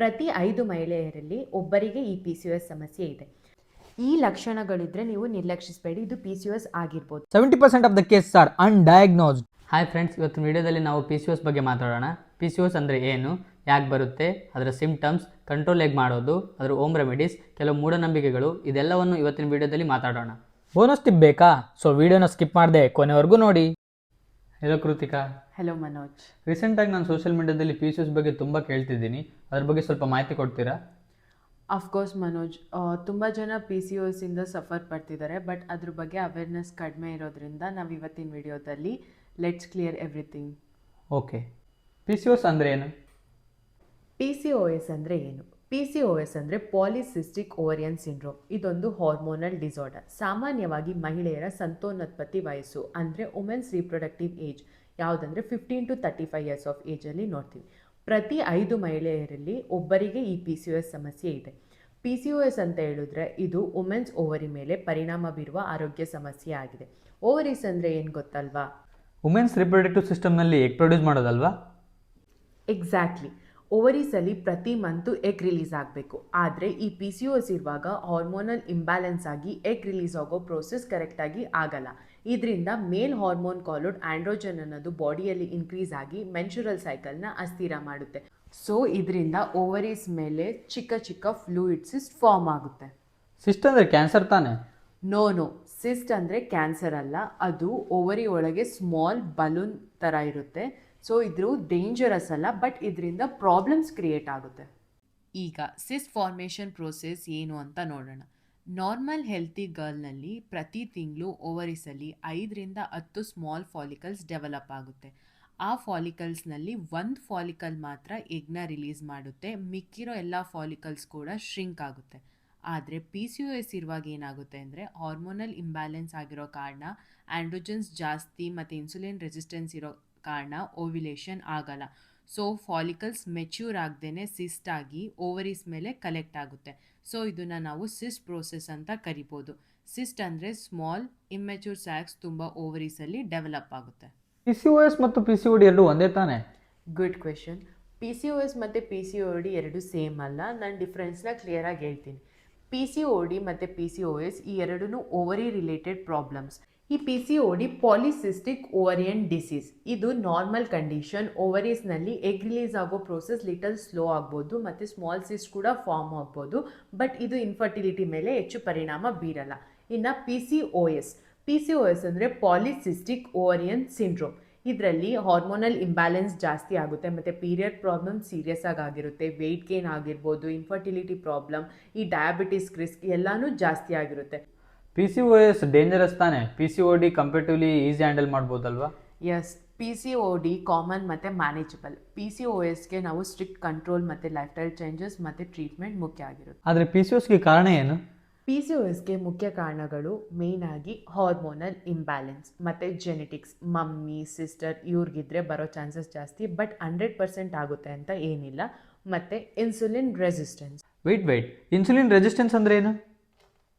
ಪ್ರತಿ ಐದು ಮಹಿಳೆಯರಲ್ಲಿ ಒಬ್ಬರಿಗೆ ಈ ಪಿ ಸಿ ಸಮಸ್ಯೆ ಇದೆ. ಈ ಲಕ್ಷಣಗಳಿದ್ರೆ ನೀವು ನಿರ್ಲಕ್ಷಿಸಬೇಡಿ. ಇದು ಪಿ ಸಿ ಎಸ್ ಆಗಿರ್ಬೋದು. Seventy percent of the case are undiagnosed hi friends ಇವತ್ತಿನ ವಿಡಿಯೋದಲ್ಲಿ ನಾವು ಪಿ ಸಿ ಎಸ್ ಬಗ್ಗೆ ಮಾತಾಡೋಣ. ಪಿ ಸಿ ಎಸ್ ಅಂದರೆ ಏನು? ಯಾಕೆ ಬರುತ್ತೆ? ಅದರ ಸಿಂಪ್ಟಮ್ಸ್ ಕಂಟ್ರೋಲ್ ಹೇಗೆ ಮಾಡೋದು? ಅದರ ಓಮ್ ರೆಮಿಡೀಸ್ ಕೆಲವು ಮೂಢನಂಬಿಕೆಗಳು, ಇದೆಲ್ಲವನ್ನು ಇವತ್ತಿನ ವಿಡಿಯೋದಲ್ಲಿ ಮಾತಾಡೋಣ. ಬೋನಸ್ ಟಿಪ್ ಬೇಕಾ? ಸೊ ವಿಡಿಯೋನ ಸ್ಕಿಪ್ ಮಾಡಿದೆ ಕೊನೆವರೆಗೂ ನೋಡಿ. ಹೆಲೋ ಕೃತಿಕಾ ಹಲೋ ಮನೋಜ್ ರೀಸೆಂಟಾಗಿ ನಾನು ಸೋಷಿಯಲ್ ಮೀಡಿಯಾದಲ್ಲಿ ಪಿ ಸಿ ಒಸ್ ಬಗ್ಗೆ ತುಂಬ ಕೇಳ್ತಿದ್ದೀನಿ. ಅದ್ರ ಬಗ್ಗೆ ಸ್ವಲ್ಪ ಮಾಹಿತಿ ಕೊಡ್ತೀರಾ? ಅಫ್ಕೋರ್ಸ್ ಮನೋಜ್ ತುಂಬ ಜನ ಪಿ ಸಿ ಇಂದ ಸಫರ್ ಪಡ್ತಿದ್ದಾರೆ ಬಟ್ ಅದ್ರ ಬಗ್ಗೆ ಅವೇರ್ನೆಸ್ ಕಡಿಮೆ ಇರೋದ್ರಿಂದ ನಾವು ಇವತ್ತಿನ ವಿಡಿಯೋದಲ್ಲಿ let's clear everything okay P C O S ಅಂದರೆ ಏನು? ಪಿ ಸಿ ಓ ಎಸ್ ಅಂದರೆ ಏನು? ಪಿ ಸಿ ಒ ಎಸ್ ಅಂದರೆ ಪಾಲಿಸಿಸ್ಟಿಕ್ ಓವರಿಯನ್ ಸಿಂಡ್ರೋಮ್ ಇದೊಂದು ಹಾರ್ಮೋನಲ್ ಡಿಸಾರ್ಡರ್ ಸಾಮಾನ್ಯವಾಗಿ ಮಹಿಳೆಯರ ಸಂತಾನೋತ್ಪತ್ತಿ ವಯಸ್ಸು ಅಂದರೆ women's reproductive age ಯಾವುದಂದರೆ fifteen to thirty five years of ಏಜಲ್ಲಿ ನೋಡ್ತೀವಿ. ಪ್ರತಿ ಐದು ಮಹಿಳೆಯರಲ್ಲಿ ಒಬ್ಬರಿಗೆ ಈ ಪಿ ಸಿ ಒ ಎಸ್ ಸಮಸ್ಯೆ ಇದೆ. ಪಿ ಸಿ ಒ ಎಸ್ ಅಂತ ಹೇಳಿದ್ರೆ ಇದು ವುಮೆನ್ಸ್ ಓವರಿ ಮೇಲೆ ಪರಿಣಾಮ ಬೀರುವ ಆರೋಗ್ಯ ಸಮಸ್ಯೆ ಆಗಿದೆ. ಓವರೀಸ್ ಅಂದರೆ ಏನು ಗೊತ್ತಲ್ವಾ? ವುಮೆನ್ಸ್ ರಿಪ್ರೊಡಕ್ಟಿವ್ ಸಿಸ್ಟಮ್ನಲ್ಲಿ ಎಗ್ ಪ್ರೊಡ್ಯೂಸ್ ಮಾಡೋದಲ್ವಾ? ಎಕ್ಸಾಕ್ಟ್ಲಿ ಓವರೀಸಲ್ಲಿ ಪ್ರತಿ ಮಂತು ಎಗ್ ರಿಲೀಸ್ ಆಗಬೇಕು. ಆದರೆ ಈ ಪಿ ಸಿ ಒಸ್ ಇರುವಾಗ ಹಾರ್ಮೋನಲ್ ಇಂಬ್ಯಾಲೆನ್ಸ್ ಆಗಿ ಎಗ್ ರಿಲೀಸ್ ಆಗೋ ಪ್ರೋಸೆಸ್ ಕರೆಕ್ಟಾಗಿ ಆಗಲ್ಲ. ಇದರಿಂದ ಮೇಲ್ ಹಾರ್ಮೋನ್ ಕಾಲೋಡ್ ಆ್ಯಂಡ್ರೋಜನ್ ಅನ್ನೋದು ಬಾಡಿಯಲ್ಲಿ ಇನ್ಕ್ರೀಸ್ ಆಗಿ ಮೆನ್ಶುರಲ್ ಸೈಕಲ್ನ ಅಸ್ಥಿರ ಮಾಡುತ್ತೆ. ಸೊ ಇದರಿಂದ ಓವರೀಸ್ ಮೇಲೆ ಚಿಕ್ಕ ಚಿಕ್ಕ ಫ್ಲೂಯಿಡ್ಸಿಸ್ ಫಾರ್ಮ್ ಆಗುತ್ತೆ. ಸಿಸ್ಟ್ ಅಂದರೆ ಕ್ಯಾನ್ಸರ್ ತಾನೇ? ನೋ ನೋ ಸಿಸ್ಟ್ ಅಂದರೆ ಕ್ಯಾನ್ಸರ್ ಅಲ್ಲ. ಅದು ಓವರಿ ಒಳಗೆ ಸ್ಮಾಲ್ ಬಲೂನ್ ಥರ ಇರುತ್ತೆ. ಸೊ ಇದ್ರು ಡೇಂಜರಸ್ ಅಲ್ಲ ಬಟ್ ಇದರಿಂದ ಪ್ರಾಬ್ಲಮ್ಸ್ ಕ್ರಿಯೇಟ್ ಆಗುತ್ತೆ. ಈಗ ಸಿಸ್ ಫಾರ್ಮೇಷನ್ ಪ್ರೋಸೆಸ್ ಏನು ಅಂತ ನೋಡೋಣ. ನಾರ್ಮಲ್ ಹೆಲ್ತಿ ಗರ್ಲ್ನಲ್ಲಿ ಪ್ರತಿ ತಿಂಗಳು ಓವರಿಸಲ್ಲಿ ಐದರಿಂದ ಹತ್ತು ಸ್ಮಾಲ್ ಫಾಲಿಕಲ್ಸ್ ಡೆವಲಪ್ ಆಗುತ್ತೆ. ಆ ಫಾಲಿಕಲ್ಸ್ನಲ್ಲಿ ಒಂದು ಫಾಲಿಕಲ್ ಮಾತ್ರ ಎಗ್ನ ರಿಲೀಸ್ ಮಾಡುತ್ತೆ. ಮಿಕ್ಕಿರೋ ಎಲ್ಲ ಫಾಲಿಕಲ್ಸ್ ಕೂಡ ಶ್ರಿಂಕ್ ಆಗುತ್ತೆ. ಆದರೆ ಪಿ ಸಿ ಯು ಎಸ್ ಇರುವಾಗ ಏನಾಗುತ್ತೆ ಅಂದರೆ ಹಾರ್ಮೋನಲ್ ಇಂಬ್ಯಾಲೆನ್ಸ್ ಆಗಿರೋ ಕಾರಣ ಆ್ಯಂಡ್ರೋಜನ್ಸ್ ಜಾಸ್ತಿ ಮತ್ತು ಇನ್ಸುಲಿನ್ ರೆಸಿಸ್ಟೆನ್ಸ್ ಇರೋ ಕಾರಣ ಓವ್ಯುಲೇಷನ್ ಆಗಲ್ಲ. ಸೊ ಫಾಲಿಕಲ್ಸ್ ಮೆಚ್ಯೂರ್ ಆಗದೇ ಸಿಸ್ಟ್ ಆಗಿ ಓವರೀಸ್ ಮೇಲೆ ಕಲೆಕ್ಟ್ ಆಗುತ್ತೆ. ಸೊ ಇದನ್ನು ನಾವು ಸಿಸ್ಟ್ ಪ್ರೋಸೆಸ್ ಅಂತ ಕರಿಬೋದು. ಸಿಸ್ಟ್ ಅಂದರೆ ಸ್ಮಾಲ್ ಇಮ್ಮೆಚ್ಯೂರ್ ಸ್ಯಾಕ್ಸ್ ತುಂಬ ಓವರೀಸಲ್ಲಿ ಡೆವಲಪ್ ಆಗುತ್ತೆ. ಪಿ ಸಿ ಒ ಎಸ್ ಮತ್ತು ಪಿ ಸಿ ಓ ಡಿ ಎರಡು ಒಂದೇ ತಾನೇ? Good question P C O S ಮತ್ತು ಪಿ ಸಿ ಒ ಡಿ ಎರಡು ಸೇಮ್ ಅಲ್ಲ. ನಾನು ಡಿಫ್ರೆನ್ಸ್ನ ಕ್ಲಿಯರಾಗಿ ಹೇಳ್ತೀನಿ. ಪಿ ಸಿ ಒ ಡಿ ಮತ್ತು ಪಿ ಸಿ ಓ ಎಸ್ ಈ ಎರಡೂ ಓವರಿ ರಿಲೇಟೆಡ್ ಪ್ರಾಬ್ಲಮ್ಸ್ ಈ P C O D polycystic ovarian disease ಇದು ನಾರ್ಮಲ್ ಕಂಡೀಷನ್ ಓವರೀಸ್ನಲ್ಲಿ ಎಗ್ ರಿಲೀಸ್ ಆಗೋ ಪ್ರೋಸೆಸ್ ಲಿಟಲ್ ಸ್ಲೋ ಆಗ್ಬೋದು, ಮತ್ತು ಸ್ಮಾಲ್ ಸಿಸ್ಟ್ ಕೂಡ ಫಾರ್ಮ್ ಆಗ್ಬೋದು. ಬಟ್ ಇದು ಇನ್ಫರ್ಟಿಲಿಟಿ ಮೇಲೆ ಹೆಚ್ಚು ಪರಿಣಾಮ ಬೀರಲ್ಲ. ಇನ್ನು P C O S P C O S ಅಂದರೆ ಪಾಲಿಸಿಸ್ಟಿಕ್ ಓವರಿಯನ್ ಸಿಂಡ್ರೋಮ್ ಇದರಲ್ಲಿ ಹಾರ್ಮೋನಲ್ ಇಂಬ್ಯಾಲೆನ್ಸ್ ಜಾಸ್ತಿ ಆಗುತ್ತೆ, ಮತ್ತು ಪೀರಿಯಡ್ ಪ್ರಾಬ್ಲಮ್ ಸೀರಿಯಸ್ ಆಗಿ ಆಗಿರುತ್ತೆ. ವೆಯ್ಟ್ ಗೇನ್ ಆಗಿರ್ಬೋದು ಇನ್ಫರ್ಟಿಲಿಟಿ ಪ್ರಾಬ್ಲಮ್ ಈ ಡಯಾಬಿಟಿಸ್ ರಿಸ್ಕ್ ಎಲ್ಲನೂ ಜಾಸ್ತಿ ಆಗಿರುತ್ತೆ. P C O S dangerous ತಾನೆ? P C O D comparatively easy handle ಮಾಡ್ಬೋದಲ್ವಾ? Yes P C O D common ಮತ್ತು ಮ್ಯಾನೇಜಬಲ್ ಪಿ ಸಿ ಓ ಎಸ್ಗೆ ನಾವು ಸ್ಟ್ರಿಕ್ಟ್ ಕಂಟ್ರೋಲ್ ಮತ್ತು ಲೈಫ್ ಸ್ಟೈಲ್ ಚೇಂಜಸ್ ಮತ್ತು ಟ್ರೀಟ್ಮೆಂಟ್ ಮುಖ್ಯ ಆಗಿರುತ್ತೆ. ಆದರೆ ಪಿ ಸಿ ಒಸ್ಗೆ ಕಾರಣ ಏನು? ಪಿ ಸಿ ಓ ಎಸ್ಗೆ ಮುಖ್ಯ ಕಾರಣಗಳು ಮೇಯ್ನಾಗಿ ಹಾರ್ಮೋನಲ್ ಇಂಬ್ಯಾಲೆನ್ಸ್ ಮತ್ತು ಜೆನೆಟಿಕ್ಸ್ ಮಮ್ಮಿ ಸಿಸ್ಟರ್ ಇವ್ರಿಗಿದ್ರೆ ಬರೋ ಚಾನ್ಸಸ್ ಜಾಸ್ತಿ ಬಟ್ ಹಂಡ್ರೆಡ್ ಪರ್ಸೆಂಟ್ ಆಗುತ್ತೆ ಅಂತ ಏನಿಲ್ಲ. ಮತ್ತು insulin resistance weight weight insulin resistance ಅಂದರೆ ಏನು?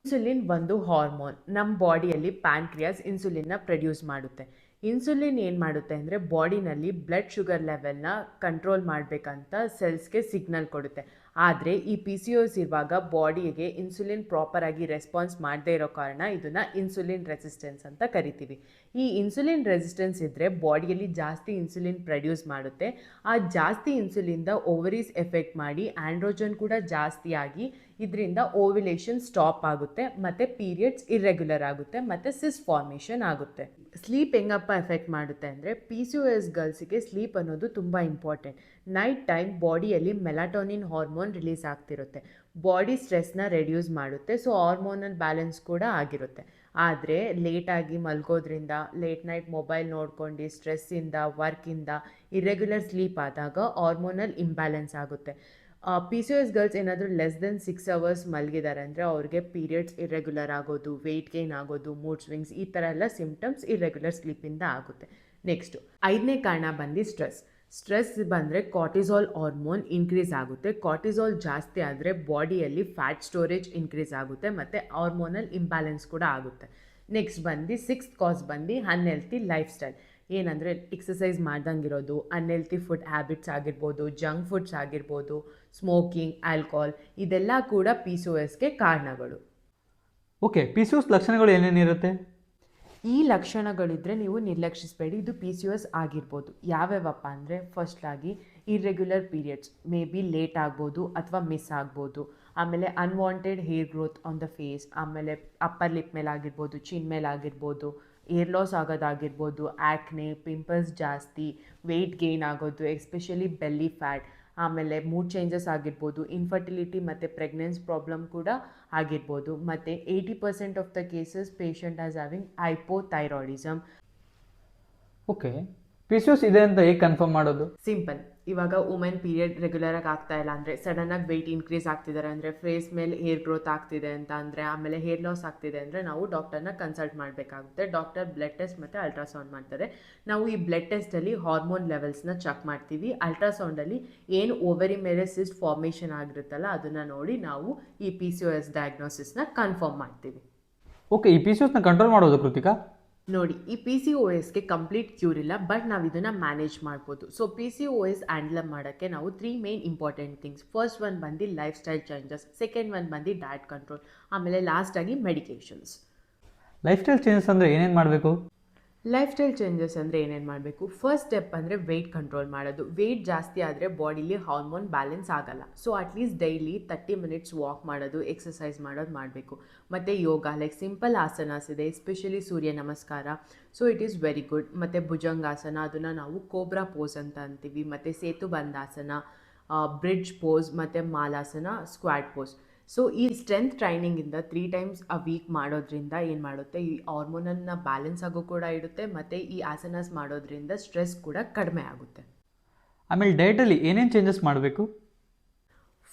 ಇನ್ಸುಲಿನ್ ಒಂದು ಹಾರ್ಮೋನ್. ನಮ್ಮ ಬಾಡಿಯಲ್ಲಿ ಪ್ಯಾನ್ಕ್ರಿಯಾಸ್ ಇನ್ಸುಲಿನ್ನ ಪ್ರೊಡ್ಯೂಸ್ ಮಾಡುತ್ತೆ. ಇನ್ಸುಲಿನ್ ಏನು ಮಾಡುತ್ತೆ ಅಂದರೆ ಬಾಡಿನಲ್ಲಿ ಬ್ಲಡ್ ಶುಗರ್ ಲೆವೆಲ್ನ ಕಂಟ್ರೋಲ್ ಮಾಡಬೇಕಂತ ಸೆಲ್ಸ್ಗೆ ಸಿಗ್ನಲ್ ಕೊಡುತ್ತೆ. ಆದರೆ ಈ ಪಿ ಸಿ ಓಸ್ ಇರುವಾಗ ಬಾಡಿಗೆ ಇನ್ಸುಲಿನ್ ಪ್ರಾಪರಾಗಿ ರೆಸ್ಪಾನ್ಸ್ ಮಾಡದೇ ಇರೋ ಕಾರಣ ಇದನ್ನು ಇನ್ಸುಲಿನ್ ರೆಸಿಸ್ಟೆನ್ಸ್ ಅಂತ ಕರಿತೀವಿ. ಈ ಇನ್ಸುಲಿನ್ ರೆಸಿಸ್ಟೆನ್ಸ್ ಇದ್ದರೆ ಬಾಡಿಯಲ್ಲಿ ಜಾಸ್ತಿ ಇನ್ಸುಲಿನ್ ಪ್ರೊಡ್ಯೂಸ್ ಮಾಡುತ್ತೆ. ಆ ಜಾಸ್ತಿ ಇನ್ಸುಲಿನ್ದ ಓವರೀಸ್ ಎಫೆಕ್ಟ್ ಮಾಡಿ ಆ್ಯಂಡ್ರೋಜನ್ ಕೂಡ ಜಾಸ್ತಿ ಆಗಿ ಇದರಿಂದ ಓವಿಲೇಷನ್ ಸ್ಟಾಪ್ ಆಗುತ್ತೆ, ಮತ್ತು ಪೀರಿಯಡ್ಸ್ ಇರ್ರೆಗ್ಯುಲರ್ ಆಗುತ್ತೆ, ಮತ್ತು ಸಿಸ್ ಫಾರ್ಮೇಷನ್ ಆಗುತ್ತೆ. ಸ್ಲೀಪ್ ಹೆಂಗಪ್ಪ ಎಫೆಕ್ಟ್ ಮಾಡುತ್ತೆ ಅಂದರೆ ಪಿ ಸಿ ಒ ಎಸ್ ಗರ್ಲ್ಸಿಗೆ ಸ್ಲೀಪ್ ಅನ್ನೋದು ತುಂಬ ಇಂಪಾರ್ಟೆಂಟ್ ನೈಟ್ ಟೈಮ್ ಬಾಡಿಯಲ್ಲಿ ಮೆಲಾಟೋನಿನ್ ಹಾರ್ಮೋನ್ ರಿಲೀಸ್ ಆಗ್ತಿರುತ್ತೆ. ಬಾಡಿ ಸ್ಟ್ರೆಸ್ನ ರೆಡ್ಯೂಸ್ ಮಾಡುತ್ತೆ ಸೊ ಹಾರ್ಮೋನಲ್ ಬ್ಯಾಲೆನ್ಸ್ ಕೂಡ ಆಗಿರುತ್ತೆ. ಆದರೆ ಲೇಟಾಗಿ ಮಲ್ಗೋದ್ರಿಂದ ಲೇಟ್ ನೈಟ್ ಮೊಬೈಲ್ ನೋಡ್ಕೊಂಡು ಸ್ಟ್ರೆಸ್ಸಿಂದ ವರ್ಕಿಂದ ಇರೆಗ್ಯುಲರ್ ಸ್ಲೀಪ್ ಆದಾಗ ಹಾರ್ಮೋನಲ್ ಇಂಬ್ಯಾಲೆನ್ಸ್ ಆಗುತ್ತೆ. ಪಿ ಸಿ ಎಸ್ ಗರ್ಲ್ಸ್ ಏನಾದರೂ ಲೆಸ್ ದೆನ್ ಸಿಕ್ಸ್ ಅವರ್ಸ್ ಮಲಗಿದ್ದಾರೆ ಅಂದರೆ ಅವ್ರಿಗೆ ಪೀರಿಯಡ್ಸ್ ಇರೆಗ್ಯುಲರ್ ಆಗೋದು ವೆಯ್ಟ್ ಗೇನ್ ಆಗೋದು ಮೂಡ್ ಸ್ವಿಂಗ್ಸ್ ಈ ಥರ ಎಲ್ಲ ಸಿಂಪ್ಟಮ್ಸ್ ಇರೆಗ್ಯುಲರ್ ಸ್ಲೀಪಿಂದ ಆಗುತ್ತೆ. ನೆಕ್ಸ್ಟು ಐದನೇ ಕಾರಣ ಬಂದು ಸ್ಟ್ರೆಸ್ ಸ್ಟ್ರೆಸ್ ಬಂದರೆ ಕಾರ್ಟಿಸಾಲ್ ಹಾರ್ಮೋನ್ ಇನ್ಕ್ರೀಸ್ ಆಗುತ್ತೆ. ಕಾರ್ಟಿಸಾಲ್ ಜಾಸ್ತಿ ಆದರೆ ಬಾಡಿಯಲ್ಲಿ ಫ್ಯಾಟ್ ಸ್ಟೋರೇಜ್ ಇನ್ಕ್ರೀಸ್ ಆಗುತ್ತೆ ಮತ್ತು ಹಾರ್ಮೋನಲ್ ಇಂಬ್ಯಾಲೆನ್ಸ್ ಕೂಡ ಆಗುತ್ತೆ. ನೆಕ್ಸ್ಟ್ ಬಂದು ಸಿಕ್ಸ್ ಕಾಸ್ ಬಂದು ಅನ್ಹೆಲ್ತಿ ಲೈಫ್ ಸ್ಟೈಲ್ ಏನಂದರೆ ಎಕ್ಸಸೈಸ್ ಮಾಡ್ದಂಗಿರೋದು ಅನ್ಹೆಲ್ತಿ ಫುಡ್ ಹ್ಯಾಬಿಟ್ಸ್ ಆಗಿರ್ಬೋದು ಜಂಕ್ ಫುಡ್ಸ್ ಆಗಿರ್ಬೋದು ಸ್ಮೋಕಿಂಗ್ ಆಲ್ಕೋಹಾಲ್ ಇದೆಲ್ಲ ಕೂಡ ಪಿ ಸಿ ಒ ಎಸ್ಗೆ ಕಾರಣಗಳು. ಓಕೆ ಪಿ ಸಿ ಎಸ್ ಲಕ್ಷಣಗಳು ಏನೇನಿರುತ್ತೆ ಈ ಲಕ್ಷಣಗಳಿದ್ದರೆ ನೀವು ನಿರ್ಲಕ್ಷಿಸಬೇಡಿ ಇದು ಪಿ ಸಿ ಎಸ್ ಆಗಿರ್ಬೋದು. ಯಾವ್ಯಾವಪ್ಪ ಅಂದರೆ ಫಸ್ಟಾಗಿ irregular periods may be late ಆಗ್ಬೋದು ಅಥವಾ ಮಿಸ್ ಆಗ್ಬೋದು. ಆಮೇಲೆ unwanted hair growth on the face ಆಮೇಲೆ ಅಪ್ಪರ್ ಲಿಪ್ ಮೇಲೆ ಆಗಿರ್ಬೋದು ಚಿನ್ ಮೇಲೆ ಆಗಿರ್ಬೋದು ಏರ್ ಲಾಸ್ ಆಗೋದಾಗಿರ್ಬೋದು ಆ್ಯಕ್ನೆ ಪಿಂಪಲ್ಸ್ ಜಾಸ್ತಿ ವೆಯ್ಟ್ ಗೇನ್ ಆಗೋದು ಎಸ್ಪೆಷಲಿ ಬೆಲ್ಲಿ ಫ್ಯಾಟ್ ಆಮೇಲೆ ಮೂಡ್ ಚೇಂಜಸ್ ಆಗಿರ್ಬೋದು ಇನ್ಫರ್ಟಿಲಿಟಿ ಮತ್ತು ಪ್ರೆಗ್ನೆನ್ಸ್ ಪ್ರಾಬ್ಲಮ್ ಕೂಡ ಆಗಿರ್ಬೋದು. ಮತ್ತು eighty percent of the cases patient as having hypothyroidism okay P C ಇದೆ ಅಂತ ಹೇಗೆ ಕನ್ಫರ್ಮ್ ಮಾಡೋದು? ಸಿಂಪಲ್ ಇವಾಗ ವುಮೆನ್ ಪೀರಿಯಡ್ ರೆಗ್ಯುಲರಾಗಿ ಆಗ್ತಾ ಇಲ್ಲ ಅಂದರೆ ಸಡನ್ನಾಗಿ ವೆಯ್ಟ್ ಇನ್ಕ್ರೀಸ್ ಆಗ್ತಿದ್ದಾರೆ ಅಂದರೆ ಫೇಸ್ ಮೇಲೆ ಹೇರ್ ಗ್ರೋತ್ ಆಗ್ತಿದೆ ಅಂತ ಅಂದರೆ ಆಮೇಲೆ ಹೇರ್ ಲಾಸ್ ಆಗ್ತಿದೆ ಅಂದರೆ ನಾವು ಡಾಕ್ಟರ್ನ ಕನ್ಸಲ್ಟ್ ಮಾಡಬೇಕಾಗುತ್ತೆ. ಡಾಕ್ಟರ್ ಬ್ಲಡ್ ಟೆಸ್ಟ್ ಮತ್ತು ಅಲ್ಟ್ರಾಸೌಂಡ್ ಮಾಡ್ತಾರೆ. ನಾವು ಈ ಬ್ಲಡ್ ಟೆಸ್ಟಲ್ಲಿ ಹಾರ್ಮೋನ್ ಲೆವೆಲ್ಸ್ನ ಚೆಕ್ ಮಾಡ್ತೀವಿ. ಅಲ್ಟ್ರಾಸೌಂಡಲ್ಲಿ ಏನು ಓವರಿ ಮೇಲೆ ಸಿಸ್ಟ್ ಫಾರ್ಮೇಷನ್ ಆಗಿರುತ್ತಲ್ಲ ಅದನ್ನು ನೋಡಿ ನಾವು ಈ ಪಿ ಸಿ ಒ ಎಸ್ ಡಯಾಗ್ನೋಸಿಸ್ನ ಕನ್ಫರ್ಮ್ ಮಾಡ್ತೀವಿ. ಓಕೆ ಈ ಪಿ ಸಿ ಓಸ್ನ ಕಂಟ್ರೋಲ್ ಮಾಡೋದು ಕೃತಿಕಾ? ನೋಡಿ, ಈ ಪಿ ಸಿ ಓ ಎಸ್ಗೆ ಕಂಪ್ಲೀಟ್ ಕ್ಯೂರ್ ಇಲ್ಲ ಬಟ್ ನಾವು ಇದನ್ನು ಮ್ಯಾನೇಜ್ ಮಾಡ್ಬೋದು. So P C O S handle ಮಾಡೋಕ್ಕೆ ನಾವು three main important things first one ಬಂದು life style changes second one ಬಂದು ಡಯಟ್ ಕಂಟ್ರೋಲ್ ಆಮೇಲೆ ಲಾಸ್ಟಾಗಿ ಮೆಡಿಕೇಷನ್ಸ್ ಲೈಫ್ ಸ್ಟೈಲ್ ಚೇಂಜಸ್ ಅಂದರೆ ಏನೇನು ಮಾಡಬೇಕು? ಲೈಫ್ ಸ್ಟೈಲ್ ಚೇಂಜಸ್ ಅಂದರೆ ಏನೇನು ಮಾಡಬೇಕು? ಫಸ್ಟ್ ಸ್ಟೆಪ್ ಅಂದರೆ ವೆಯ್ಟ್ ಕಂಟ್ರೋಲ್ ಮಾಡೋದು. ವೆಯ್ಟ್ ಜಾಸ್ತಿ ಆದರೆ ಬಾಡಿಲಿ ಹಾರ್ಮೋನ್ ಬ್ಯಾಲೆನ್ಸ್ ಆಗಲ್ಲ. So at least daily thirty minutes walk ಮಾಡೋದು ಎಕ್ಸಸೈಸ್ ಮಾಡೋದು ಮಾಡಬೇಕು. ಮತ್ತು ಯೋಗ ಲೈಕ್ ಸಿಂಪಲ್ ಆಸನಾಸ್ ಇದೆ especially Surya Namaskar so it is very good ಮತ್ತು ಭುಜಂಗಾಸನ ಅದನ್ನು ನಾವು ಕೋಬ್ರಾ ಪೋಸ್ ಅಂತ ಅಂತೀವಿ. ಮತ್ತು ಸೇತು ಬಂದಾಸನ ಬ್ರಿಡ್ಜ್ ಪೋಸ್ ಮತ್ತು ಮಾಲಾಸನ ಸ್ಕ್ವಾಡ್ ಪೋಸ್ ಸೊ ಈ ಸ್ಟ್ರೆಂತ್ ಟ್ರೈನಿಂಗಿಂದ ತ್ರೀ ಟೈಮ್ಸ್ ಅ ವೀಕ್ ಮಾಡೋದ್ರಿಂದ ಏನು ಮಾಡುತ್ತೆ? ಈ ಹಾರ್ಮೋನನ್ನ ಬ್ಯಾಲೆನ್ಸ್ ಆಗೋ ಕೂಡ ಇಡುತ್ತೆ ಮತ್ತು ಈ ಆಸನಾಸ್ ಮಾಡೋದ್ರಿಂದ ಸ್ಟ್ರೆಸ್ ಕೂಡ ಕಡಿಮೆ ಆಗುತ್ತೆ. ಆಮೇಲೆ ಡಯಟಲ್ಲಿ ಏನೇನು ಚೇಂಜಸ್ ಮಾಡಬೇಕು?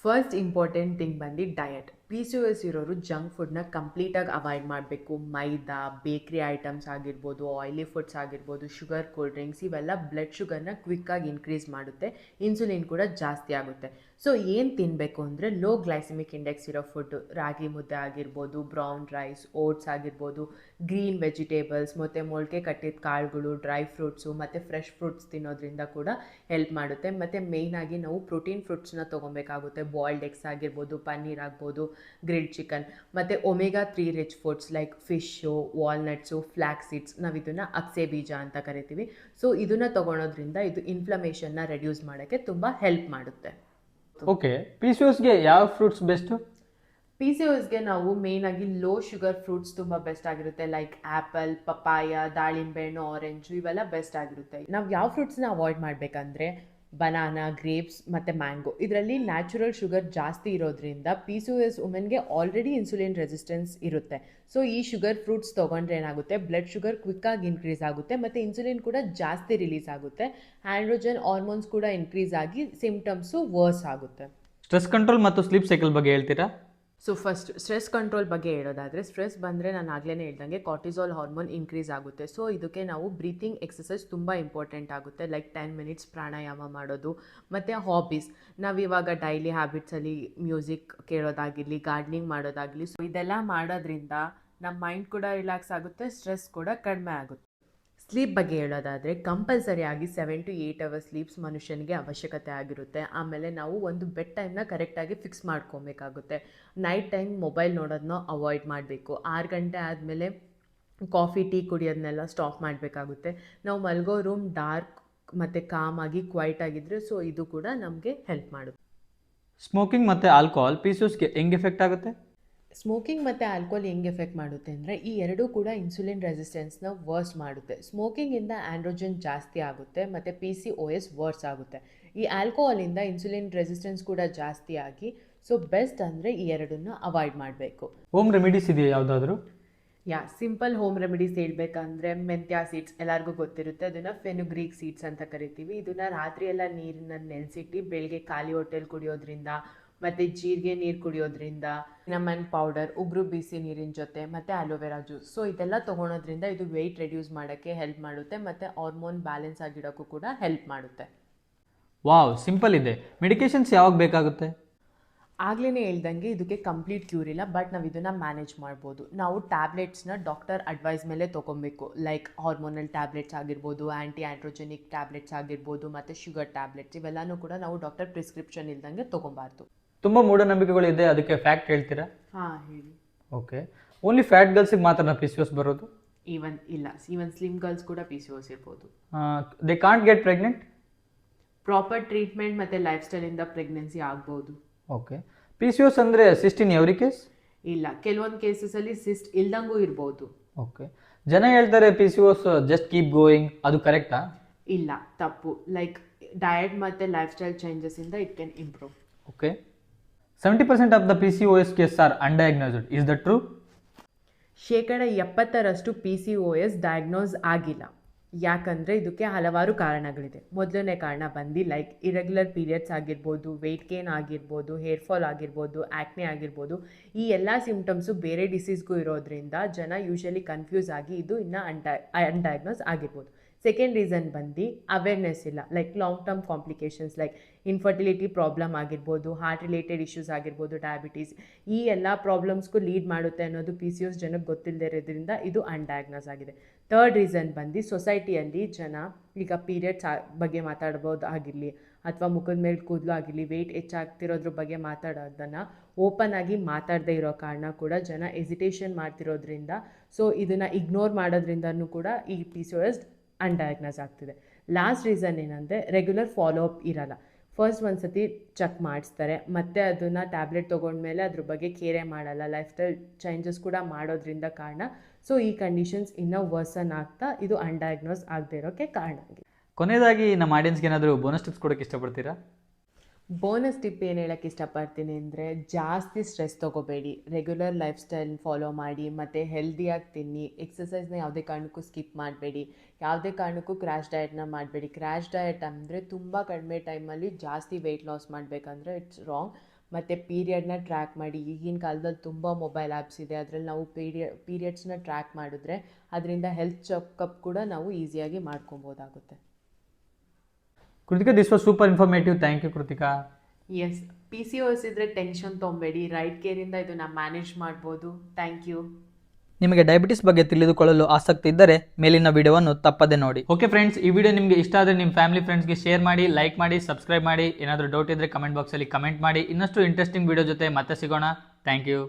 ಫಸ್ಟ್ ಇಂಪಾರ್ಟೆಂಟ್ ಥಿಂಗ್ ಬಂದು ಡಯಟ್ ಪಿ ಸಿ ಎಸ್ ಇರೋರು ಜಂಕ್ ಫುಡ್ನ ಕಂಪ್ಲೀಟಾಗಿ ಅವಾಯ್ಡ್ ಮಾಡಬೇಕು. ಮೈದಾ ಬೇಕ್ರಿ ಐಟಮ್ಸ್ ಆಗಿರ್ಬೋದು ಆಯಿಲಿ ಫುಡ್ಸ್ ಆಗಿರ್ಬೋದು ಶುಗರ್ ಕೋಲ್ಡ್ ಡ್ರಿಂಕ್ಸ್ ಇವೆಲ್ಲ ಬ್ಲಡ್ ಶುಗರ್ನ ಕ್ವಿಕ್ಕಾಗಿ ಇನ್ಕ್ರೀಸ್ ಮಾಡುತ್ತೆ. ಇನ್ಸುಲಿನ್ ಕೂಡ ಜಾಸ್ತಿ ಆಗುತ್ತೆ. ಸೊ ಏನು ತಿನ್ನಬೇಕು ಅಂದರೆ ಲೋ ಗ್ಲೈಸಮಿಕ್ ಇಂಡೆಕ್ಸ್ ಇರೋ ಫುಡ್ಡು ರಾಗಿ ಮುದ್ದೆ ಆಗಿರ್ಬೋದು ಬ್ರೌನ್ ರೈಸ್ ಓಟ್ಸ್ ಆಗಿರ್ಬೋದು ಗ್ರೀನ್ ವೆಜಿಟೇಬಲ್ಸ್ ಮತ್ತು ಮೊಳಕೆ ಕಟ್ಟಿದ ಕಾಳುಗಳು ಡ್ರೈ ಫ್ರೂಟ್ಸು ಮತ್ತು ಫ್ರೆಶ್ ಫ್ರೂಟ್ಸ್ ತಿನ್ನೋದ್ರಿಂದ ಕೂಡ ಹೆಲ್ಪ್ ಮಾಡುತ್ತೆ. ಮತ್ತು ಮೇಯ್ನಾಗಿ ನಾವು ಪ್ರೋಟೀನ್ ಫ್ರೂಟ್ಸ್ನ ತೊಗೊಬೇಕಾಗುತ್ತೆ. ಬಾಯ್ಲ್ಡ್ ಎಗ್ಸ್ ಆಗಿರ್ಬೋದು, ಪನ್ನೀರ್ ಆಗ್ಬೋದು ಗ್ರಿಲ್ಡ್ ಚಿಕನ್ ಮತ್ತು omega three rich foods like fish walnuts flax seeds ನಾವು ಇದನ್ನು ಅಕ್ಸೆ ಬೀಜ ಅಂತ ಕರಿತೀವಿ. ಸೊ ಇದನ್ನು ತೊಗೊಳೋದ್ರಿಂದ ಇದು ಇನ್ಫ್ಲಮೇಷನ್ನ ರೆಡ್ಯೂಸ್ ಮಾಡೋಕ್ಕೆ ತುಂಬ ಹೆಲ್ಪ್ ಮಾಡುತ್ತೆ. ಓಕೆ ಪಿ ಸಿ ಓಸ್ಗೆ ಯಾವ ಫ್ರೂಟ್ಸ್ ಬೆಸ್ಟು ಪಿ ಸಿ ನಾವು ನಾವು ಆಗಿ ಲೋ ಶುಗರ್ ಫ್ರೂಟ್ಸ್ ತುಂಬಾ ಬೆಸ್ಟ್ ಆಗಿರುತ್ತೆ. ಲೈಕ್ ಆಪಲ್ ಪಪಾಯ ದಾಳಿಂಬೆ ಹಣ್ಣು ಆರೆಂಜ್ ಇವೆಲ್ಲ ಬೆಸ್ಟ್ ಆಗಿರುತ್ತೆ. ನಾವು ಯಾವ ಫ್ರೂಟ್ಸ್ನ ಅವಾಯ್ಡ್ ಮಾಡಬೇಕಂದ್ರೆ ಬನಾನಾ ಗ್ರೇಪ್ಸ್ ಮತ್ತು ಮ್ಯಾಂಗೋ ಇದರಲ್ಲಿ ನ್ಯಾಚುರಲ್ ಶುಗರ್ ಜಾಸ್ತಿ ಇರೋದ್ರಿಂದ ಪಿ ಸಿ ಎಸ್ ವುಮೆನ್ಗೆ ಆಲ್ರೆಡಿ ಇನ್ಸುಲಿನ್ ರೆಸಿಸ್ಟೆನ್ಸ್ ಇರುತ್ತೆ. ಸೊ ಈ ಶುಗರ್ ಫ್ರೂಟ್ಸ್ ತೊಗೊಂಡ್ರೆ ಏನಾಗುತ್ತೆ? ಬ್ಲಡ್ ಶುಗರ್ ಕ್ವಿಕ್ಕಾಗಿ ಇನ್ಕ್ರೀಸ್ ಆಗುತ್ತೆ ಮತ್ತು ಇನ್ಸುಲಿನ್ ಕೂಡ ಜಾಸ್ತಿ ರಿಲೀಸ್ ಆಗುತ್ತೆ. ಆ್ಯಂಡ್ರೋಜನ್ ಹಾರ್ಮೋನ್ಸ್ ಕೂಡ ಇನ್ಕ್ರೀಸ್ ಆಗಿ ಸಿಮ್ಟಮ್ಸು ವರ್ಸ್ ಆಗುತ್ತೆ. ಸ್ಟ್ರೆಸ್ ಕಂಟ್ರೋಲ್ ಮತ್ತು ಸ್ಲೀಪ್ ಸೈಕಲ್ ಬಗ್ಗೆ ಹೇಳ್ತೀರಾ? ಸೊ ಫಸ್ಟ್ ಸ್ಟ್ರೆಸ್ ಕಂಟ್ರೋಲ್ ಬಗ್ಗೆ ಹೇಳೋದಾದರೆ ಸ್ಟ್ರೆಸ್ ಬಂದರೆ ನಾನು ಆಗಲೇ ಹೇಳ್ದಂಗೆ ಕಾರ್ಟಿಸಾಲ್ ಹಾರ್ಮೋನ್ ಇನ್ಕ್ರೀಸ್ ಆಗುತ್ತೆ. ಸೊ ಇದಕ್ಕೆ ನಾವು ಬ್ರೀತಿಂಗ್ ಎಕ್ಸಸೈಸ್ ತುಂಬ ಇಂಪಾರ್ಟೆಂಟ್ ಆಗುತ್ತೆ. ಲೈಕ್ ಟೆನ್ ಮಿನಿಟ್ಸ್ ಪ್ರಾಣಾಯಾಮ ಮಾಡೋದು, ಮತ್ತು ಹಾಬೀಸ್ ನಾವಿವಾಗ ಡೈಲಿ ಹ್ಯಾಬಿಟ್ಸಲ್ಲಿ ಮ್ಯೂಸಿಕ್ ಕೇಳೋದಾಗಿರಲಿ ಗಾರ್ಡ್ನಿಂಗ್ ಮಾಡೋದಾಗಲಿ ಸೊ ಇದೆಲ್ಲ ಮಾಡೋದ್ರಿಂದ ನಮ್ಮ ಮೈಂಡ್ ಕೂಡ ರಿಲ್ಯಾಕ್ಸ್ ಆಗುತ್ತೆ ಸ್ಟ್ರೆಸ್ ಕೂಡ ಕಡಿಮೆ ಆಗುತ್ತೆ. ಸ್ಲೀಪ್ ಬಗ್ಗೆ ಹೇಳೋದಾದರೆ ಕಂಪಲ್ಸರಿಯಾಗಿ seven to eight hours sleeps ಮನುಷ್ಯನಿಗೆ ಅವಶ್ಯಕತೆ ಆಗಿರುತ್ತೆ. ಆಮೇಲೆ ನಾವು ಒಂದು ಬೆಡ್ ಟೈಮ್ನ ಕರೆಕ್ಟಾಗಿ ಫಿಕ್ಸ್ ಮಾಡ್ಕೊಬೇಕಾಗುತ್ತೆ. ನೈಟ್ ಟೈಮ್ ಮೊಬೈಲ್ ನೋಡೋದನ್ನ ಅವಾಯ್ಡ್ ಮಾಡಬೇಕು. ಆರು ಗಂಟೆ ಆದಮೇಲೆ ಕಾಫಿ ಟೀ ಕುಡಿಯೋದನ್ನೆಲ್ಲ ಸ್ಟಾಪ್ ಮಾಡಬೇಕಾಗುತ್ತೆ. ನಾವು ಮಲ್ಗೋ ರೂಮ್ ಡಾರ್ಕ್ ಮತ್ತು ಕಾಮಾಗಿ ಕ್ವೈಟ್ ಆಗಿದ್ದರೆ ಸೊ ಇದು ಕೂಡ ನಮಗೆ ಹೆಲ್ಪ್ ಮಾಡುತ್ತೆ. ಸ್ಮೋಕಿಂಗ್ ಮತ್ತು ಆಲ್ಕೋಹಾಲ್ ಪೀಸಸ್ಗೆ ಹೆಂಗೆ ಎಫೆಕ್ಟ್ ಆಗುತ್ತೆ? ಸ್ಮೋಕಿಂಗ್ ಮತ್ತು ಆಲ್ಕೋಹಾಲ್ ಹೆಂಗೆ ಎಫೆಕ್ಟ್ ಮಾಡುತ್ತೆ ಅಂದರೆ ಈ ಎರಡೂ ಕೂಡ ಇನ್ಸುಲಿನ್ ರೆಸಿಸ್ಟೆನ್ಸ್ನ ವರ್ಸ್ ಮಾಡುತ್ತೆ. ಸ್ಮೋಕಿಂಗಿಂದ ಆ್ಯಂಡ್ರೋಜನ್ ಜಾಸ್ತಿ ಆಗುತ್ತೆ ಮತ್ತು P C O S worse ಆಗುತ್ತೆ. ಈ ಆಲ್ಕೋಹಾಲಿಂದ ಇನ್ಸುಲಿನ್ ರೆಸಿಸ್ಟೆನ್ಸ್ ಕೂಡ ಜಾಸ್ತಿ ಆಗಿ ಸೊ ಬೆಸ್ಟ್ ಅಂದರೆ ಈ ಎರಡನ್ನು ಅವಾಯ್ಡ್ ಮಾಡಬೇಕು. ಹೋಮ್ ರೆಮಿಡೀಸ್ ಇದೆಯಾ ಯಾವುದಾದ್ರೂ? ಯಾ ಸಿಂಪಲ್ ಹೋಮ್ ರೆಮಿಡೀಸ್ ಹೇಳ್ಬೇಕಂದ್ರೆ ಮೆಂತ್ಯ ಸೀಡ್ಸ್ ಎಲ್ಲರಿಗೂ ಗೊತ್ತಿರುತ್ತೆ. ಅದನ್ನು ಫೆನುಗ್ರೀಕ್ ಸೀಡ್ಸ್ ಅಂತ ಕರಿತೀವಿ. ಇದನ್ನು ರಾತ್ರಿ ಎಲ್ಲ ನೀರಿನಲ್ಲಿ ನೆನೆಸಿಟ್ಟು ಬೆಳಗ್ಗೆ ಖಾಲಿ ಹೊಟ್ಟೆಲಿ ಕುಡಿಯೋದ್ರಿಂದ ಮತ್ತು ಜೀರಿಗೆ ನೀರು ಕುಡಿಯೋದ್ರಿಂದ ನಮನ್ ಪೌಡರ್ ಉಬ್ರು ಬಿಸಿ ನೀರಿನ ಜೊತೆ ಮತ್ತು ಅಲೋವೆರಾ ಜ್ಯೂಸ್. ಸೊ ಇದೆಲ್ಲ ತಗೊಳೋದ್ರಿಂದ ಇದು ವೆಯ್ಟ್ ರೆಡ್ಯೂಸ್ ಮಾಡೋಕ್ಕೆ ಹೆಲ್ಪ್ ಮಾಡುತ್ತೆ ಮತ್ತು ಹಾರ್ಮೋನ್ ಬ್ಯಾಲೆನ್ಸ್ ಆಗಿಡೋಕ್ಕೂ ಕೂಡ ಹೆಲ್ಪ್ ಮಾಡುತ್ತೆ. ವಾವ್ ಸಿಂಪಲ್ ಇದೆ. ಮೆಡಿಕೇಶನ್ಸ್ ಯಾವಾಗ ಬೇಕಾಗುತ್ತೆ? ಆಗ್ಲೇ ಹೇಳ್ದಂಗೆ ಇದಕ್ಕೆ ಕಂಪ್ಲೀಟ್ ಕ್ಯೂರ್ ಇಲ್ಲ ಬಟ್ ನಾವು ಇದನ್ನು ಮ್ಯಾನೇಜ್ ಮಾಡ್ಬೋದು. ನಾವು ಟ್ಯಾಬ್ಲೆಟ್ಸ್ನ ಡಾಕ್ಟರ್ ಅಡ್ವೈಸ್ ಮೇಲೆ ತೊಗೊಬೇಕು. ಲೈಕ್ ಹಾರ್ಮೋನಲ್ ಟ್ಯಾಬ್ಲೆಟ್ಸ್ ಆಗಿರ್ಬೋದು ಆ್ಯಂಟಿ ಆ್ಯಂಡ್ರೋಜೆನಿಕ್ ಟ್ಯಾಬ್ಲೆಟ್ಸ್ ಆಗಿರ್ಬೋದು ಮತ್ತು ಶುಗರ್ ಟ್ಯಾಬ್ಲೆಟ್ಸ್ ಇವೆಲ್ಲನೂ ಕೂಡ ನಾವು ಡಾಕ್ಟರ್ ಪ್ರಿಸ್ಕ್ರಿಪ್ಷನ್ ಇಲ್ದಂಗೆ ತೊಗೊಬಾರ್ದು. ತುಂಬ ಮೂಢನಂಬಿಕೆಗಳು ಇದೆ ಅದಕ್ಕೆ ಫ್ಯಾಕ್ಟ್ ಹೇಳ್ತೀರಾ? ಹಾಂ ಹೇಳಿ. ಓಕೆ ಓನ್ಲಿ ಫ್ಯಾಟ್ ಗರ್ಲ್ಸಿಗೆ ಮಾತ್ರ ಪಿ ಸಿ ಓಸ್ ಬರೋದು? ಈವನ್ ಇಲ್ಲ. ಈವನ್ ಸ್ಲಿಮ್ ಗರ್ಲ್ಸ್ ಕೂಡ ಪಿ ಸಿ ಓಸ್ ಇರ್ಬೋದು. They can't get pregnant proper treatment ಮತ್ತು ಲೈಫ್ ಸ್ಟೈಲಿಂದ ಪ್ರೆಗ್ನೆನ್ಸಿ ಆಗ್ಬೋದು. Okay P C O S ಅಂದರೆ ಇನ್ ಎವ್ರಿ ಕೇಸ್ ಇಲ್ಲ. ಕೆಲವೊಂದು ಕೇಸಸಲ್ಲಿ ಸಿಸ್ಟ್ ಇಲ್ದಂಗೂ ಇರ್ಬೋದು. ಓಕೆ ಜನ ಹೇಳ್ತಾರೆ P C O S just keep going ಅದು ಕರೆಕ್ಟಾ ಇಲ್ಲ ತಪ್ಪು. ಲೈಕ್ ಡಯಟ್ ಮತ್ತು lifestyle ಚೇಂಜಸ್ಸಿಂದ it can improve okay seventy of the P C O S case are undiagnosed is the true ಶೇಕಡ ಎಪ್ಪತ್ತರಷ್ಟು P C O S diagnose ಆಗಿಲ್ಲ. ಯಾಕಂದರೆ ಇದಕ್ಕೆ ಹಲವಾರು ಕಾರಣಗಳಿದೆ. ಮೊದಲನೇ ಕಾರಣ ಬಂದು ಲೈಕ್ ಇರೆಗ್ಯುಲರ್ ಪೀರಿಯಡ್ಸ್ ಆಗಿರ್ಬೋದು ವೆಯ್ಟ್ ಗೇನ್ ಆಗಿರ್ಬೋದು ಹೇರ್ ಫಾಲ್ ಆಗಿರ್ಬೋದು ಆ್ಯಕ್ನೆ ಆಗಿರ್ಬೋದು, ಈ ಎಲ್ಲ ಸಿಮ್ಟಮ್ಸು ಬೇರೆ ಡಿಸೀಸ್ಗೂ ಇರೋದ್ರಿಂದ ಜನ ಯೂಶಲಿ ಕನ್ಫ್ಯೂಸ್ ಆಗಿ ಇದು ಇನ್ನು ಅನ್ಡೈ ಅನ್ಡಯಾಗ್ನೋಸ್ ಆಗಿರ್ಬೋದು. ಸೆಕೆಂಡ್ ರೀಸನ್ ಬಂದು ಅವೇರ್ನೆಸ್ ಇಲ್ಲ. Like long term complications like infertility problem ಆಗಿರ್ಬೋದು ಹಾರ್ಟ್ ರಿಲೇಟೆಡ್ ಇಶ್ಯೂಸ್ ಆಗಿರ್ಬೋದು ಡಯಾಬಿಟೀಸ್ ಈ ಎಲ್ಲ ಪ್ರಾಬ್ಲಮ್ಸ್ಗೂ ಲೀಡ್ ಮಾಡುತ್ತೆ ಅನ್ನೋದು ಪಿ ಸಿ ಓಸ್ ಜನಕ್ಕೆ ಗೊತ್ತಿಲ್ಲದೆ ಇರೋದ್ರಿಂದ ಇದು ಅನ್ಡಯಾಗ್ನೋಸ್ ಆಗಿದೆ. ಥರ್ಡ್ ರೀಸನ್ ಬಂದು ಸೊಸೈಟಿಯಲ್ಲಿ ಜನ ಈಗ ಪೀರಿಯಡ್ಸ್ ಬಗ್ಗೆ ಮಾತಾಡ್ಬೋದು ಆಗಿರಲಿ ಅಥವಾ ಮುಖದ ಮೇಲೆ ಕೂದಲು ಆಗಿರಲಿ ವೆಯ್ಟ್ ಹೆಚ್ಚಾಗ್ತಿರೋದ್ರ ಬಗ್ಗೆ ಮಾತಾಡೋದನ್ನು ಓಪನ್ ಆಗಿ ಮಾತಾಡದೇ ಇರೋ ಕಾರಣ ಕೂಡ ಜನ ಎಸಿಟೇಷನ್ ಮಾಡ್ತಿರೋದ್ರಿಂದ ಸೊ ಇದನ್ನು ಇಗ್ನೋರ್ ಮಾಡೋದ್ರಿಂದನೂ ಕೂಡ ಈ ಪಿ ಸಿ ಎಸ್ ಅನ್ಡಯಾಗ್ನೋಸ್ ಆಗ್ತಿದೆ. ಲಾಸ್ಟ್ ರೀಸನ್ ಏನಂದರೆ ರೆಗ್ಯುಲರ್ ಫಾಲೋ ಅಪ್ ಇರಲ್ಲ. ಫಸ್ಟ್ ಒಂದು ಸತಿ ಚೆಕ್ ಮಾಡಿಸ್ತಾರೆ. ಮತ್ತೆ ಅದನ್ನು ಟ್ಯಾಬ್ಲೆಟ್ ತೊಗೊಂಡ್ಮೇಲೆ ಅದ್ರ ಬಗ್ಗೆ ಕೇರೆ ಮಾಡಲ್ಲ. ಲೈಫ್ ಸ್ಟೈಲ್ ಚೇಂಜಸ್ ಕೂಡ ಮಾಡೋದ್ರಿಂದ ಕಾರಣ. ಸೊ ಈ ಕಂಡೀಷನ್ಸ್ ಇನ್ನೂ ವರ್ಸನ್ ಆಗ್ತಾ ಇದು ಅನ್ಡಯಾಗ್ನೋಸ್ ಆಗದೆ ಇರೋಕ್ಕೆ ಕಾರಣ. ಕೊನೆಯದಾಗಿ ನಮ್ಮ ಆಡಿಯನ್ಸ್ಗೆ ಏನಾದರೂ ಬೋನಸ್ ಟಿಪ್ಸ್ ಕೊಡೋಕ್ಕೆ ಇಷ್ಟಪಡ್ತೀರಾ? ಬೋನಸ್ ಟಿಪ್ ಏನು ಹೇಳೋಕ್ಕೆ ಇಷ್ಟಪಡ್ತೀನಿ ಅಂದರೆ ಜಾಸ್ತಿ ಸ್ಟ್ರೆಸ್ ತೊಗೋಬೇಡಿ. ರೆಗ್ಯುಲರ್ ಲೈಫ್ ಸ್ಟೈಲ್ ಫಾಲೋ ಮಾಡಿ ಮತ್ತು ಹೆಲ್ದಿಯಾಗಿ ತಿನ್ನಿ. ಎಕ್ಸಸೈಸ್ನ ಯಾವುದೇ ಕಾರಣಕ್ಕೂ ಸ್ಕಿಪ್ ಮಾಡಬೇಡಿ. ಯಾವುದೇ ಕಾರಣಕ್ಕೂ ಕ್ರ್ಯಾಶ್ ಡಯಟ್ನ ಮಾಡಬೇಡಿ. ಕ್ರ್ಯಾಶ್ ಡಯಟ್ ಅಂದರೆ ತುಂಬ ಕಡಿಮೆ ಟೈಮಲ್ಲಿ ಜಾಸ್ತಿ ವೆಯ್ಟ್ ಲಾಸ್ ಮಾಡಬೇಕಂದ್ರೆ ಇಟ್ಸ್ ರಾಂಗ್ ಮತ್ತು ಪೀರಿಯಡ್ನ ಟ್ರ್ಯಾಕ್ ಮಾಡಿ. ಈಗಿನ ಕಾಲದಲ್ಲಿ ತುಂಬ ಮೊಬೈಲ್ ಆ್ಯಪ್ಸ್ ಇದೆ. ಅದರಲ್ಲಿ ನಾವು ಪೀರಿಯ ಪೀರಿಯಡ್ಸ್ನ ಟ್ರ್ಯಾಕ್ ಮಾಡಿದ್ರೆ ಅದರಿಂದ ಹೆಲ್ತ್ ಚೆಕಪ್ ಕೂಡ ನಾವು ಈಸಿಯಾಗಿ ಮಾಡ್ಕೊಬೋದಾಗುತ್ತೆ. Krithika this was super informative thank you Krithika. Yes P C O S ಇದ್ರೆ ಟೆನ್ಷನ್ ತೊಗೊಬೇಡಿ ರೈಟ್ ಕೇರಿಂದ ಇದನ್ನು ಮ್ಯಾನೇಜ್ ಮಾಡ್ಬೋದು. ಥ್ಯಾಂಕ್ ಯು ನಿಮಗೆ ಡಯಾಬಿಟಿಸ್ ಬಗ್ಗೆ ತಿಳಿದುಕೊಳ್ಳಲು ಆಸಕ್ತಿ ಇದ್ದರೆ ಮೇಲಿನ ವಿಡಿಯೋವನ್ನು ತಪ್ಪದೆ ನೋಡಿ. ಓಕೆ ಫ್ರೆಂಡ್ಸ್ ಈ ವಿಡಿಯೋ ನಿಮಗೆ ಇಷ್ಟ ಆದರೆ ನಿಮ್ಮ ಫ್ಯಾಮಿಲಿ ಫ್ರೆಂಡ್ಸ್ಗೆ ಶೇರ್ ಮಾಡಿ ಲೈಕ್ ಮಾಡಿ ಸಬ್ಸ್ಕ್ರೈಬ್ ಮಾಡಿ. ಏನಾದರೂ ಡೌಟ್ ಇದ್ದರೆ ಕಮೆಂಟ್ ಬಾಕ್ಸಲ್ಲಿ ಕಮೆಂಟ್ ಮಾಡಿ. ಇನ್ನಷ್ಟು ಇಂಟ್ರೆಸ್ಟಿಂಗ್ ವಿಡಿಯೋ ಜೊತೆ ಮತ್ತೆ ಸಿಗೋಣ. Thank you